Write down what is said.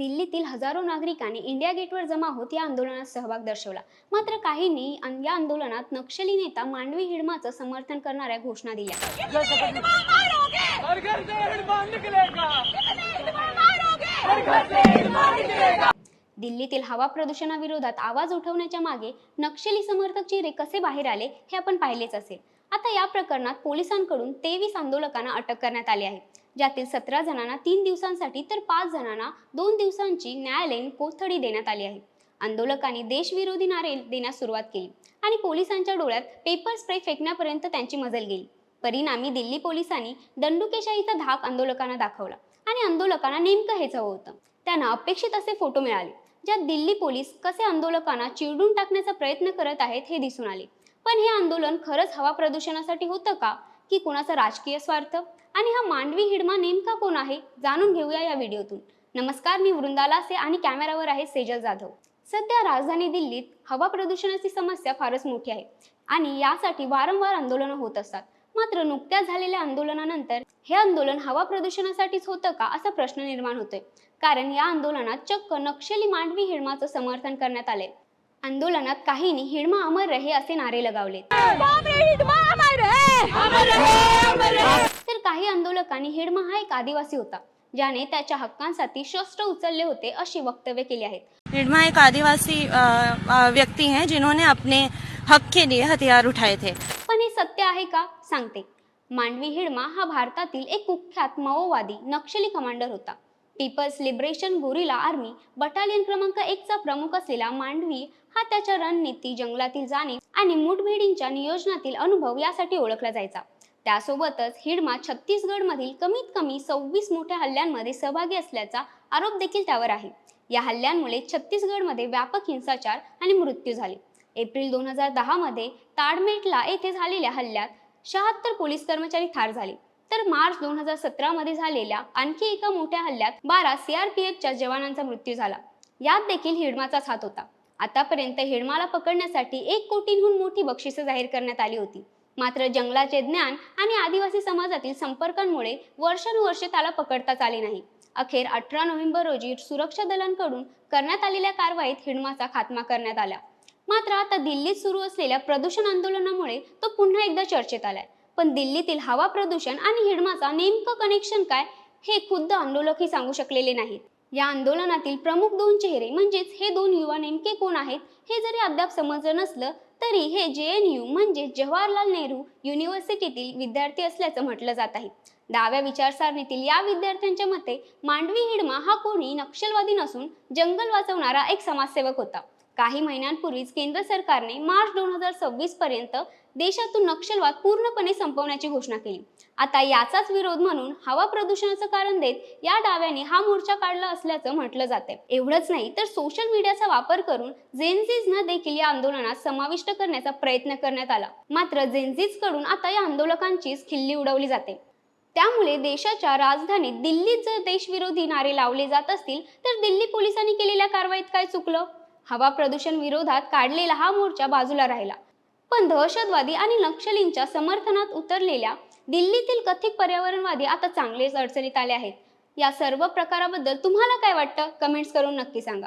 दिल्लीतील हजारो नागरिकांनी इंडिया गेटवर जमा होत या आंदोलनात सहभाग दर्शवला. मात्र काहींनी या आंदोलनात नक्षली नेता मांडवी हिडमाचं समर्थन करणाऱ्या घोषणा दिल्या. दिल्लीतील हवा प्रदूषणाविरोधात आवाज उठवण्याच्या मागे नक्षली समर्थक चेहरे कसे बाहेर आले हे आपण पाहिलेच असेल. आता या प्रकरणात पोलिसांकडून तेवीस आंदोलकांना अटक करण्यात आली आहे. ज्यातील सतरा जणांना तीन दिवसांसाठी तर पाच जणांना दोन दिवसांची न्यायालयीन कोठडी देण्यात आली आहे. आंदोलकांनी देशविरोधी नारे देण्यास सुरुवात केली आणि पोलिसांच्या डोळ्यात पेपर स्प्रे फेकण्यापर्यंत त्यांची मजल गेली. परिणामी दिल्ली पोलिसांनी दंडुकेशाहीचा धाक आंदोलकांना दाखवला आणि आंदोलकांना नेमकं हेच हवं होतं. त्यांना अपेक्षित असे फोटो मिळाले ज्यात दिल्ली पोलीस कसे आंदोलकांना चिरडून टाकण्याचा प्रयत्न करत आहेत हे दिसून आले. पण हे आंदोलन खरंच हवा प्रदूषणासाठी होतं का? की कुणाचा राजकीय स्वार्थ? आणि हा मांडवी हिडमा नेमका कोण आहे जाणून घेऊया या व्हिडिओतून. नमस्कार मी वृंदालासे आणि कॅमेरावर आहे सेजल जाधव. सध्या राजधानी दिल्लीत हवा प्रदूषणाची समस्या फारच मोठी आहे आणि यासाठी वारंवार आंदोलनं होत असतात. मात्र नुकत्याच झालेल्या आंदोलनानंतर हे आंदोलन हवा प्रदूषणासाठीच होतं का असा प्रश्न निर्माण होतोय. कारण या आंदोलनात चक्क नक्षली मांडवी हिडमाचं समर्थन करण्यात आले आंदोलनात काहींनी हिडमा अमर रहे असे नारे लगावले तर काही आंदोलकांनी हिडमा हा एक आदिवासी होता ज्याने त्याच्या हक्कांसाठी शस्त्र उचलले होते अशी वक्तव्य केली आहेत. हिडमा एक आदिवासी व्यक्ति हैं जिन्होंने अपने हक के लिए हथियार उठाए थे। पण हे सत्य आहे का? सांगते. मांडवी हिडमा हा भारतातील एक कुख्यात माओवादी नक्षली कमांडर होता. People's liberation guerrilla army battalion क्रमांक एकचा प्रमुख असलेला मांडवी हा त्याच्या रणनीती जंगलातील जाणीव आणि मुठभेडींच्या नियोजनातील अनुभव यासाठी ओळखला जायचा. त्यासोबतच हिडमा छत्तीसगडमधील कमीत कमी सव्वीस मोठ्या हल्ल्यांमध्ये सहभागी असल्याचा आरोप देखील त्यावर आहे. या हल्ल्यांमुळे छत्तीसगडमध्ये व्यापक हिंसाचार आणि मृत्यू झाले. एप्रिल दोन हजार दहा मध्ये ताडमेटला येथे झालेल्या हल्ल्यात शहात्तर पोलीस कर्मचारी ठार झाले. तर मार्च दोन हजार सतरा मध्ये झालेल्या आणखी एका मोठ्या हल्ल्यात बारा सीआरपीएफच्या जवानांचा मृत्यू झाला. यात देखील हिडमाचाच हात होता. आतापर्यंत हिडमाला पकडण्यासाठी एक कोटींहून मोठी बक्षिसं जाहीर करण्यात आली होती. मात्र जंगलाचे ज्ञान आणि आदिवासी समाजातील संपर्कांमुळे वर्षानुवर्षे त्याला पकडताच आले नाही. अखेर अठरा नोव्हेंबर रोजी सुरक्षा दलांकडून करण्यात आलेल्या कारवाईत हिडमाचा खात्मा करण्यात आला. मात्र आता दिल्लीत सुरू असलेल्या प्रदूषण आंदोलनामुळे तो पुन्हा एकदा चर्चेत आलाय. पण दिल्लीतील हवा प्रदूषण आणि हिडमाचा नेमकं कनेक्शन काय हे खुद्द आंदोलकही सांगू शकलेले नाहीत. या आंदोलनातील प्रमुख दोन चेहरे म्हणजेच हे दोन युवा नेमके कोण आहेत हे जरी अद्याप समजलं नसलं तरी हे जे एन यू म्हणजे जवाहरलाल नेहरू युनिव्हर्सिटीतील विद्यार्थी असल्याचं म्हटलं जात आहे. डाव्या विचारसरणीतील या विद्यार्थ्यांच्या मते मांडवी हिडमा हा कोणी नक्षलवादी नसून जंगल वाचवणारा एक समाजसेवक होता. काही महिन्यांपूर्वीच केंद्र सरकारने मार्च दोन हजार सव्वीस पर्यंत देशातून नक्षलवाद पूर्णपणे संपवण्याची घोषणा केली. आता याचाच विरोध म्हणून हवा प्रदूषणाचं कारण देत या डाव्याने हा मोर्चा काढला असल्याचं म्हटलं जाते एवढंच नाही तर सोशल मीडियाचा वापर करून जेनझीजनं देखील या आंदोलनात समाविष्ट करण्याचा प्रयत्न करण्यात आला. मात्र जेनझीजकडून आता या आंदोलकांचीच खिल्ली उडवली जाते. त्यामुळे देशाच्या राजधानीत दिल्लीत जर देशविरोधी नारे लावले जात असतील तर दिल्ली पोलिसांनी केलेल्या कारवाईत काय चुकलं? हवा प्रदूषण विरोधात काढलेला हा मोर्चा बाजूला राहिला. पण दहशतवादी आणि नक्षलींच्या समर्थनात उतरलेल्या दिल्लीतील कथित पर्यावरणवादी आता चांगलेच अडचणीत आले आहेत. या सर्व प्रकाराबद्दल तुम्हाला काय वाटतं? कमेंट्स करून नक्की सांगा.